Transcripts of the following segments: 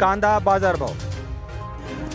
कांदा बाजारभाव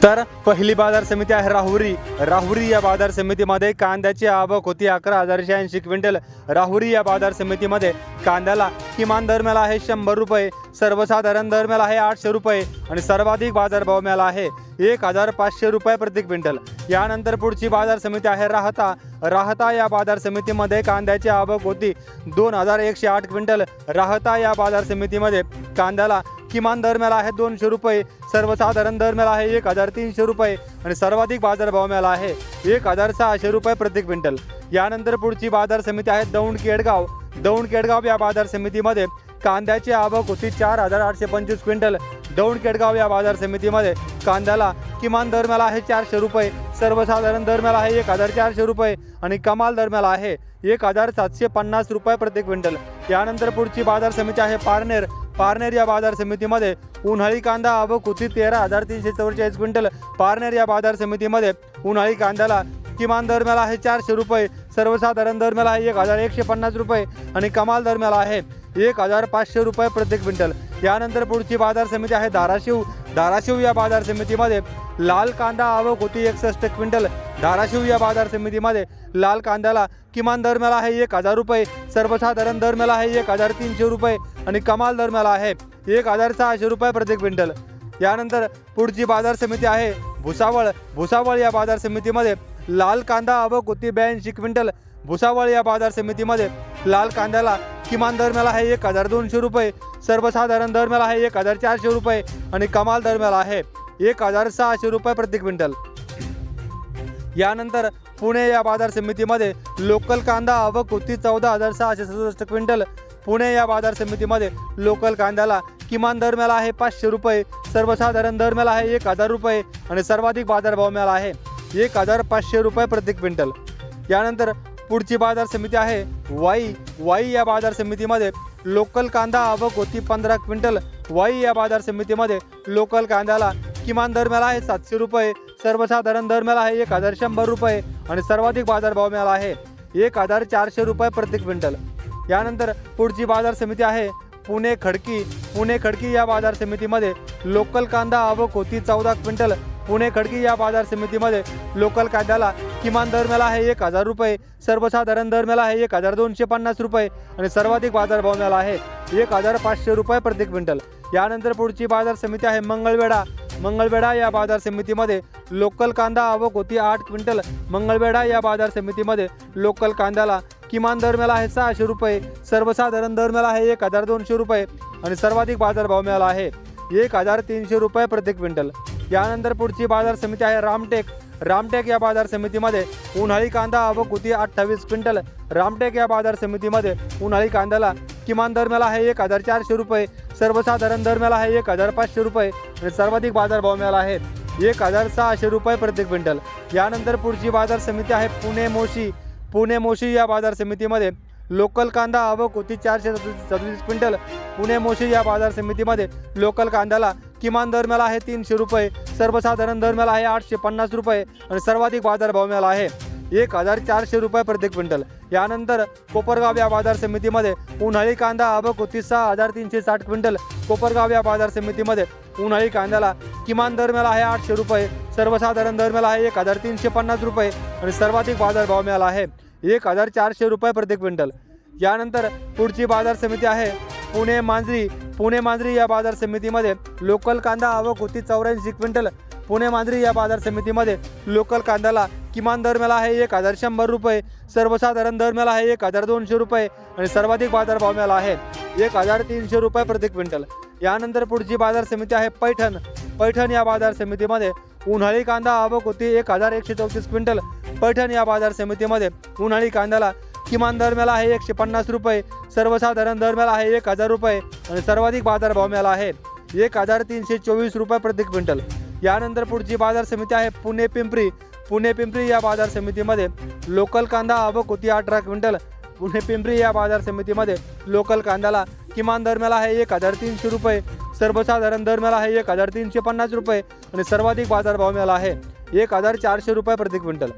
तर पहिली बाजार समिती आहे राहुरी. राहुरी या बाजार समितीमध्ये कांद्याची आवक होती अकरा हजारशे ऐंशी क्विंटल. राहुरी या बाजार समितीमध्ये कांद्याला किमान दर मिळाला आहे शंभर रुपये सर्वसाधारण दर मिळाला आहे आठशे रुपये आणि सर्वाधिक बाजारभाव मिळाला आहे एक हजार पाचशे रुपये प्रति क्विंटल. यानंतर पुढची बाजार समिती आहे राहता. राहता या बाजार समितीमध्ये कांद्याची आवक होती दोन हजार एकशे आठ क्विंटल. राहता या बाजार समितीमध्ये कांद्याला किमान दर मिळाला आहे दोनशे रुपये सर्वसाधारण दर मिळाला आहे एक हजार तीनशे रुपये आणि सर्वाधिक बाजारभाव मिळाला आहे एक हजार सहाशे रुपये प्रति क्विंटल. यानंतर पुढची बाजार समिती आहे दौंड केडगाव. दौंड केडगाव या बाजार समितीमध्ये कांद्याची आवक होती चार हजार आठशे पंचवीस क्विंटल. दौंड केडगाव या बाजार समितीमध्ये कांद्याला किमान दर मिळाला आहे चारशे रुपये सर्वसाधारण दर मिळाला आहे एक हजार चारशे रुपये आणि कमाल दर मिळाला आहे एक हजार सातशे पन्नास रुपये प्रति क्विंटल. यानंतर पुढची बाजार समिती आहे पारनेर. पारनेर या बाजार समितीमध्ये उन्हाळी कांदा आवक होती तेरा हजार तीनशे चौवेचाळीस क्विंटल. पारनेर या बाजार समितीमध्ये उन्हाळी कांद्याला किमान दरम्याला आहे चारशे रुपये सर्वसाधारण दरम्याला आहे एक हजार एकशे पन्नास रुपये आणि कमाल दरम्याला आहे एक हजार पाचशे रुपये प्रति क्विंटल. यानंतर पुढची बाजार समिती आहे धाराशिव. धाराशिव या बाजार समितीमध्ये लाल कांदा आवक होती एकसष्ट क्विंटल. धाराशिव या बाजार समितीमध्ये लाल कांद्याला किमान दर मिळाला आहे एक हजार रुपये सर्वसाधारण दर मिळाला आहे एक हजार तीनशे रुपये आणि कमाल दर मिळाला आहे एक हजार सहाशे रुपये प्रति क्विंटल. यानंतर पुढची बाजार समिती आहे भुसावळ. भुसावळ या बाजार समितीमध्ये लाल कांदा आवक होती ब्याऐंशी क्विंटल. भुसावळ या बाजार समितीमध्ये लाल कांद्याला किमान दर आहे एक हजार दोनशे रुपये. सर्वसाधारण दर आहे एक हजार चारशे रुपये आणि कमाल दर आहे एक हजार सहाशे रुपये प्रति क्विंटल. यानंतर पुणे या बाजार समितीमध्ये लोकल कांदा आवक होती चौदा हजार सहाशे सदुसष्ट क्विंटल. पुणे या बाजार समितीमध्ये लोकल कांद्याला किमान दर मिळाला आहे पाचशे रुपये. सर्वसाधारण दर मिळाला आहे एक हजार रुपये आणि सर्वाधिक बाजारभाव मिळाला आहे एक हजार पाचशे रुपये प्रति क्विंटल. यानंतर पुढची बाजार समिती आहे. वाई वाई या बाजार समितीमध्ये लोकल कांदा आवक होती पंधरा क्विंटल. वाई या बाजार समितीमध्ये लोकल कांद्याला किमान दर मिळाला आहे सातशे रुपये. सर्वसाधारण दर मिळाला आहे एक हजार शंभर रुपये आणि सर्वाधिक बाजारभाव मिळाला आहे एक हजार चारशे रुपये प्रति क्विंटल. यानंतर पुढची बाजार समिती आहे. पुणे खडकी पुणे खडकी या बाजार समितीमध्ये लोकल कांदा आवक होती चौदा क्विंटल. पुणे खडकी या बाजार समितीमध्ये लोकल कांद्याला किमान दर मिळाला आहे एक हजार रुपये. सर्वसाधारण दर मिळाला आहे एक हजार दोनशे पन्नास रुपये. आणि सर्वाधिक बाजारभाव मिळाला आहे एक हजार पाचशे रुपये प्रति क्विंटल. यानंतर पुढची बाजार समिती आहे मंगळवेढा. मंगळवेढा या बाजार समितीमध्ये लोकल कांदा आवक होती आठ क्विंटल. मंगळवेढा या बाजार समितीमध्ये लोकल कांद्याला किमान दर मिळाला आहे सहाशे रुपये. सर्वसाधारण दर मिळाला आहे एक हजार दोनशे रुपये. आणि सर्वाधिक बाजारभाव मिळाला आहे एक हजार तीनशे रुपये प्रति क्विंटल. यानंतर पुढची बाजार समिती आहे रामटेक. रामटेक या बाजार समितीमध्ये उन्हाळी कांदा व कुती अठ्ठावीस क्विंटल. रामटेक या बाजार समितीमध्ये उन्हाळी कांद्याला किमान दर मिळाला आहे एक हजार चारशे रुपये. सर्वसाधारण दर मिळाला आहे एक हजार पाचशे रुपये. आणि सर्वाधिक बाजारभाव मिळाला आहे एक हजार सहाशे रुपये प्रति क्विंटल. यानंतर पुढची बाजार समिती आहे पुणे मोशी पुणे मोशी या बाजार समितीमध्ये लोकल कांदा आवक होती चारशे सदतीस क्विंटल. पुणे मोशी या बाजार समितीमध्ये लोकल कांद्याला किमान दर मिळाला आहे तीनशे रुपये. सर्वसाधारण दर मिळाला आहे आठशे पन्नास रुपये आणि सर्वाधिक बाजारभाव मिळाला आहे. एक हजार चारशे रुपये प्रति क्विंटल. यानंतर कोपरगाव या बाजार समितीमध्ये उन्हाळी कांदा आवक होती सहा हजार तीनशे साठ क्विंटल. कोपरगाव या बाजार समितीमध्ये उन्हाळी कांद्याला किमान दर मिळाला आहे आठशे रुपये. सर्वसाधारण दर मिळाला आहे एक हजार तीनशे पन्नास रुपये आणि सर्वाधिक बाजारभाव मिळाला आहे. एक हजार चारशे रुपये प्रति क्विंटल. यानंतर पुढची बाजार समिती आहे. पुणे मांजरी पुणे मांजरी या बाजार समितीमध्ये लोकल कांदा आवक होती चौऱ्याऐंशी क्विंटल. पुणे मांजरी या बाजार समितीमध्ये लोकल कांद्याला किमान दरम्याला आहे एक हजार शंभर रुपये. सर्वसाधारण दरम्याला आहे एक हजार दोनशे रुपये. आणि सर्वाधिक बाजारभाव मिळाला आहे एक हजार तीनशे रुपये प्रति क्विंटल. यानंतर पुढची बाजार समिती आहे पैठण. पैठण या बाजार समितीमध्ये उन्हाळी कांदा आवक होती एक हजार एकशे चौतीस क्विंटल. पैठण या बाजार समितीमध्ये उन्हाळी कांद्याला किमान दरम्याला आहे एकशे पन्नास रुपये सर्वसाधारण दरम्याला आहे एक हजार रुपये आणि सर्वाधिक बाजारभाव मिळाला आहे एक हजार तीनशे चोवीस रुपये प्रति क्विंटल. यानंतर पुढची बाजार समिती आहे पुणे पिंपरी. पुणे पिंपरी या बाजार समितीमध्ये लोकल कांदा आवक होती अठरा क्विंटल. पुणे पिंपरी या बाजार समितीमध्ये लोकल कांद्याला किमान दरम्याला आहे एक हजार तीनशे रुपये सर्वसाधारण दरम्याला आहे एक हजार तीनशे पन्नास रुपये आणि सर्वाधिक बाजारभाव मिळाला आहे एक हजार चारशे रुपये प्रति क्विंटल.